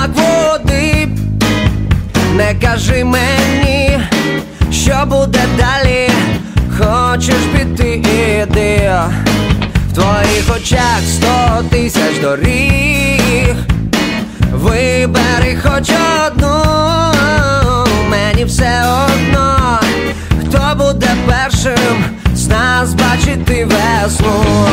смак води. Не кажи мені, що буде далі. Хочеш піти, іди. В твоїх очах сто тисяч доріг. Вибери хоч одну, мені все одно, хто буде першим з нас бачити весну.